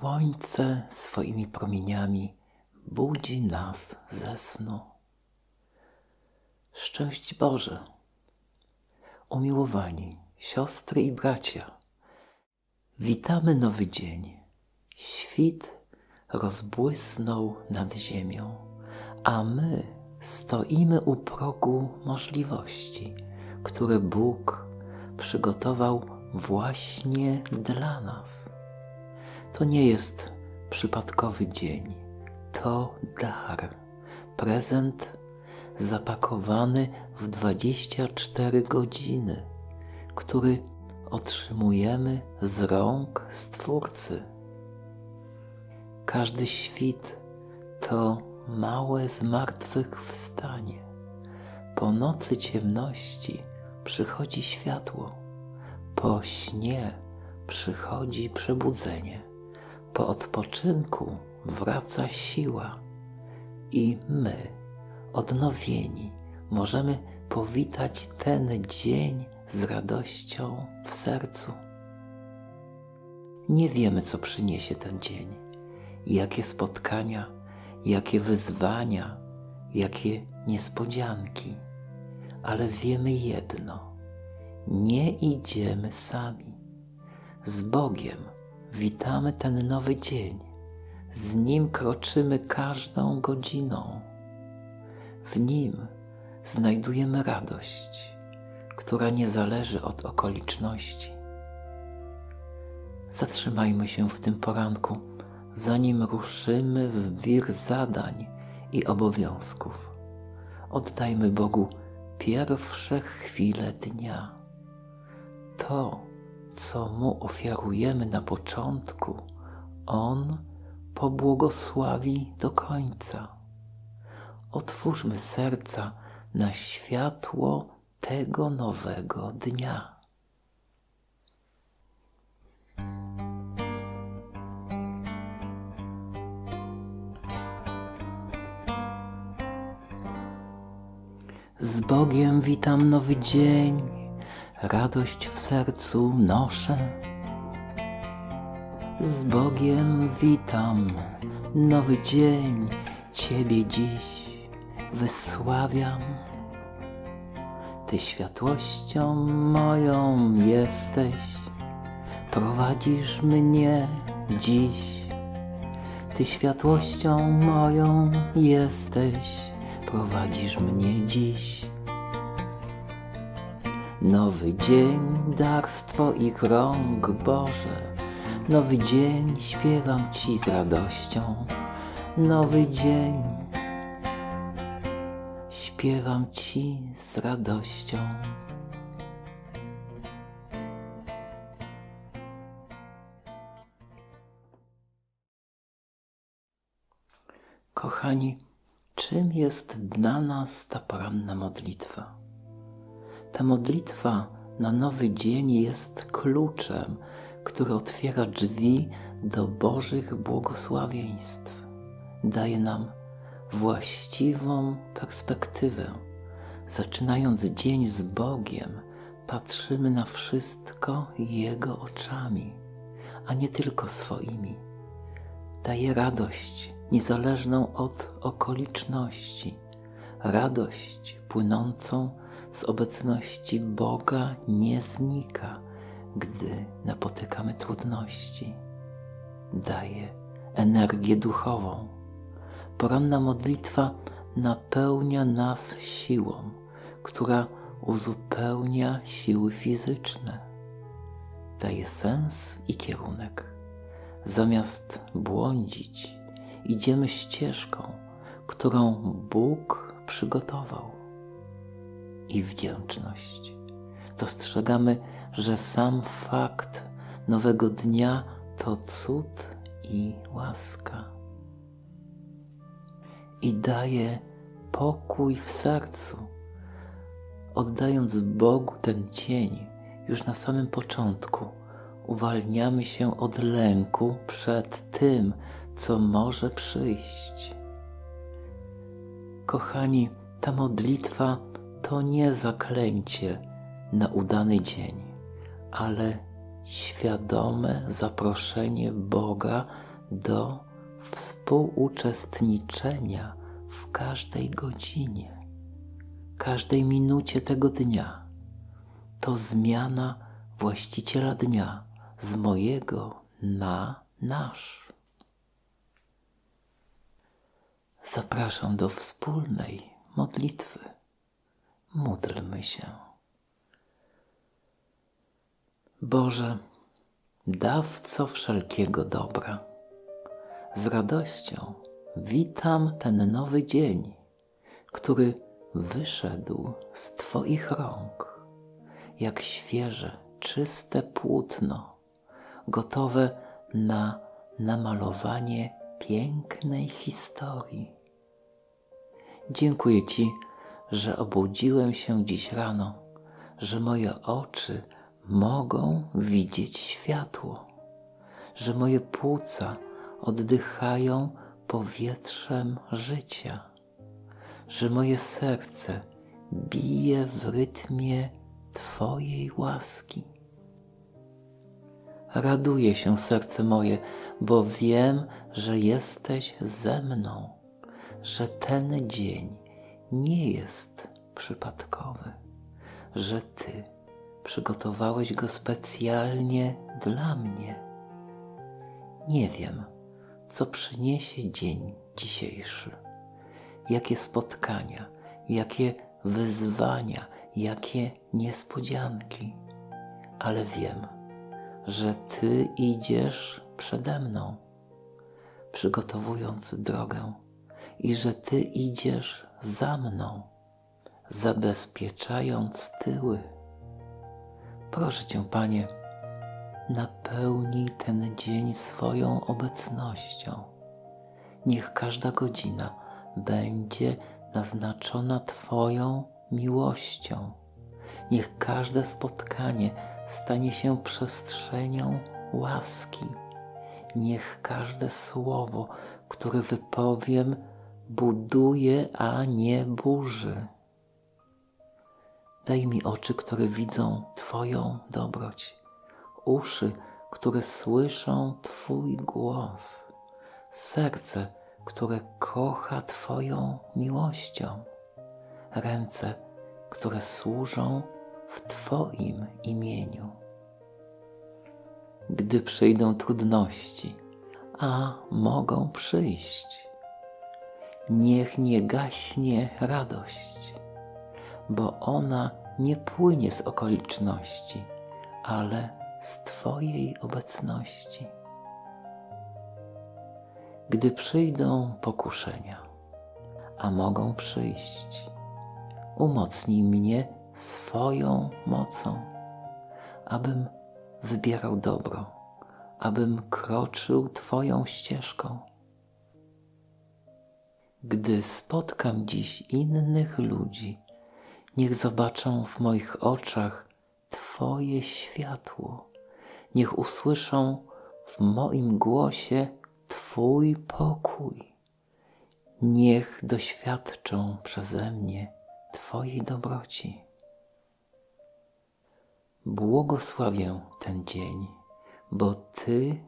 Słońce swoimi promieniami budzi nas ze snu. Szczęść Boże! Umiłowani siostry i bracia, witamy nowy dzień. Świt rozbłysnął nad ziemią, a my stoimy u progu możliwości, które Bóg przygotował właśnie dla nas. To nie jest przypadkowy dzień, to dar, prezent zapakowany w 24 godziny, który otrzymujemy z rąk Stwórcy. Każdy świt to małe zmartwychwstanie. Po nocy ciemności przychodzi światło, po śnie przychodzi przebudzenie, po odpoczynku wraca siła i my, odnowieni, możemy powitać ten dzień z radością w sercu. Nie wiemy, co przyniesie ten dzień, jakie spotkania, jakie wyzwania, jakie niespodzianki, ale wiemy jedno: nie idziemy sami. Z Bogiem witamy ten nowy dzień, z Nim kroczymy każdą godziną. W Nim znajdujemy radość, która nie zależy od okoliczności. Zatrzymajmy się w tym poranku, zanim ruszymy w wir zadań i obowiązków. Oddajmy Bogu pierwsze chwile dnia. To, co Mu ofiarujemy na początku, On pobłogosławi do końca. Otwórzmy serca na światło tego nowego dnia. Z Bogiem witam nowy dzień, radość w sercu noszę. Z Bogiem witam nowy dzień, Ciebie dziś wysławiam. Ty światłością moją jesteś, prowadzisz mnie dziś. Ty światłością moją jesteś, prowadzisz mnie dziś. Nowy dzień, dar z Twoich rąk, Boże. Nowy dzień, śpiewam Ci z radością. Nowy dzień, śpiewam Ci z radością. Kochani, czym jest dla nas ta poranna modlitwa? Ta modlitwa na nowy dzień jest kluczem, który otwiera drzwi do Bożych błogosławieństw. Daje nam właściwą perspektywę. Zaczynając dzień z Bogiem, patrzymy na wszystko Jego oczami, a nie tylko swoimi. Daje radość niezależną od okoliczności, radość płynącą z obecności Boga nie znika, gdy napotykamy trudności. Daje energię duchową. Poranna modlitwa napełnia nas siłą, która uzupełnia siły fizyczne. Daje sens i kierunek. Zamiast błądzić, idziemy ścieżką, którą Bóg przygotował. I wdzięczność. Dostrzegamy, że sam fakt nowego dnia to cud i łaska. I daje pokój w sercu, oddając Bogu ten cień już na samym początku. Uwalniamy się od lęku przed tym, co może przyjść. Kochani, ta modlitwa to nie zaklęcie na udany dzień, ale świadome zaproszenie Boga do współuczestniczenia w każdej godzinie, każdej minucie tego dnia. To zmiana właściciela dnia z mojego na nasz. Zapraszam do wspólnej modlitwy. Módlmy się. Boże, dawco wszelkiego dobra, z radością witam ten nowy dzień, który wyszedł z Twoich rąk, jak świeże, czyste płótno, gotowe na namalowanie pięknej historii. Dziękuję Ci, że obudziłem się dziś rano, że moje oczy mogą widzieć światło, że moje płuca oddychają powietrzem życia, że moje serce bije w rytmie Twojej łaski. Raduje się serce moje, bo wiem, że jesteś ze mną, że ten dzień nie jest przypadkowy, że Ty przygotowałeś go specjalnie dla mnie. Nie wiem, co przyniesie dzień dzisiejszy, jakie spotkania, jakie wyzwania, jakie niespodzianki, ale wiem, że Ty idziesz przede mną, przygotowując drogę, i że Ty idziesz za mną, zabezpieczając tyły. Proszę Cię, Panie, napełnij ten dzień swoją obecnością. Niech każda godzina będzie naznaczona Twoją miłością. Niech każde spotkanie stanie się przestrzenią łaski. Niech każde słowo, które wypowiem, buduje, a nie burzy. Daj mi oczy, które widzą Twoją dobroć, uszy, które słyszą Twój głos, serce, które kocha Twoją miłością, ręce, które służą w Twoim imieniu. Gdy przyjdą trudności, a mogą przyjść, niech nie gaśnie radość, bo ona nie płynie z okoliczności, ale z Twojej obecności. Gdy przyjdą pokuszenia, a mogą przyjść, umocnij mnie swoją mocą, abym wybierał dobro, abym kroczył Twoją ścieżką. Gdy spotkam dziś innych ludzi, niech zobaczą w moich oczach Twoje światło, niech usłyszą w moim głosie Twój pokój, niech doświadczą przeze mnie Twojej dobroci. Błogosławię ten dzień, bo Ty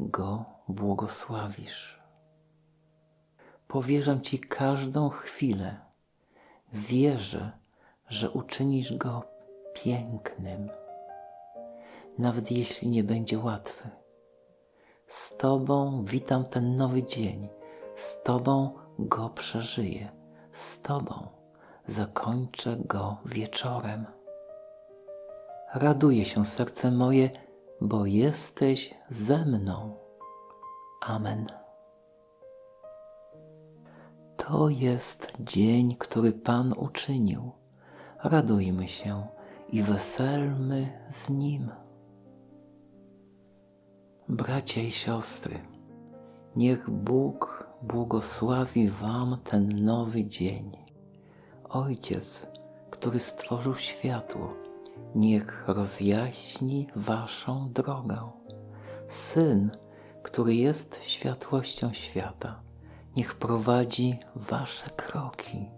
go błogosławisz. Powierzam Ci każdą chwilę. Wierzę, że uczynisz go pięknym, nawet jeśli nie będzie łatwy. Z Tobą witam ten nowy dzień, z Tobą go przeżyję, z Tobą zakończę go wieczorem. Raduje się serce moje, bo jesteś ze mną. Amen. To jest dzień, który Pan uczynił. Radujmy się i weselmy z Nim. Bracia i siostry, niech Bóg błogosławi Wam ten nowy dzień. Ojciec, który stworzył światło, niech rozjaśni Waszą drogę. Syn, który jest światłością świata, niech prowadzi Wasze kroki.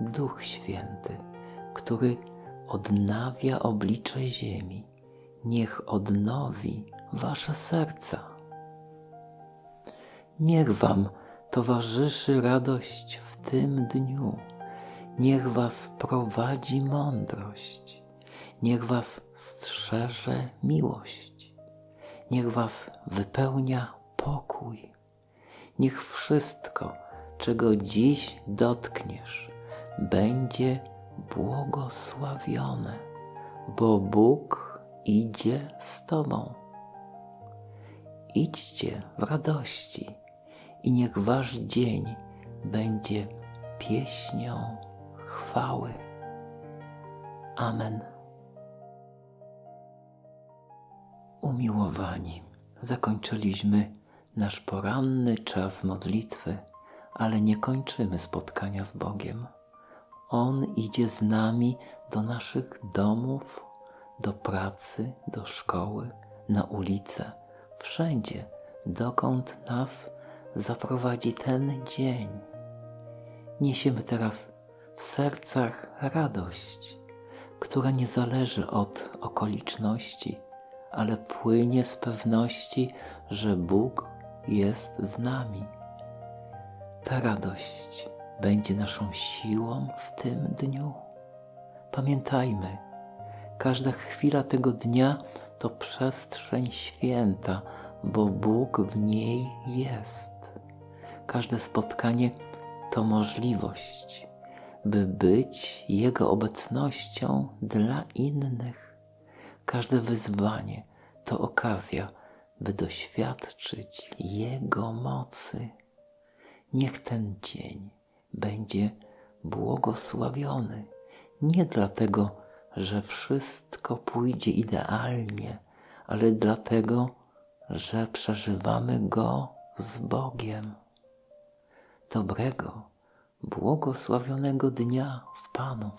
Duch Święty, który odnawia oblicze ziemi, niech odnowi Wasze serca. Niech wam towarzyszy radość w tym dniu. Niech was prowadzi mądrość. Niech was strzeże miłość. Niech was wypełnia pokój. Niech wszystko, czego dziś dotkniesz, będzie błogosławione, bo Bóg idzie z Tobą. Idźcie w radości i niech Wasz dzień będzie pieśnią chwały. Amen. Umiłowani, zakończyliśmy nasz poranny czas modlitwy, ale nie kończymy spotkania z Bogiem. On idzie z nami do naszych domów, do pracy, do szkoły, na ulicę, wszędzie, dokąd nas zaprowadzi ten dzień. Niesiemy teraz w sercach radość, która nie zależy od okoliczności, ale płynie z pewności, że Bóg jest z nami. Ta radość będzie naszą siłą w tym dniu. Pamiętajmy, każda chwila tego dnia to przestrzeń święta, bo Bóg w niej jest. Każde spotkanie to możliwość, by być Jego obecnością dla innych. Każde wyzwanie to okazja, by doświadczyć Jego mocy. Niech ten dzień będzie błogosławiony. Nie dlatego, że wszystko pójdzie idealnie, ale dlatego, że przeżywamy go z Bogiem. Dobrego, błogosławionego dnia w Panu.